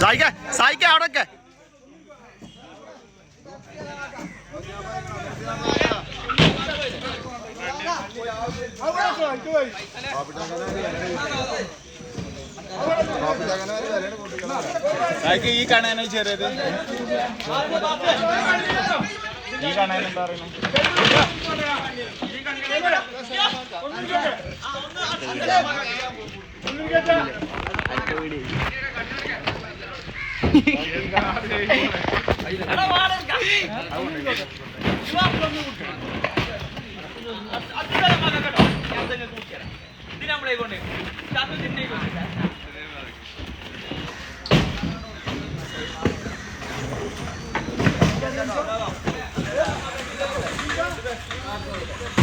സായിക്ക സായിക്ക അവിടൊക്കെ സായിക്ക് ഈ കാണാനോ ചെറിയത് ഈ കാണാൻ എന്താ പറയുന്നത് ആ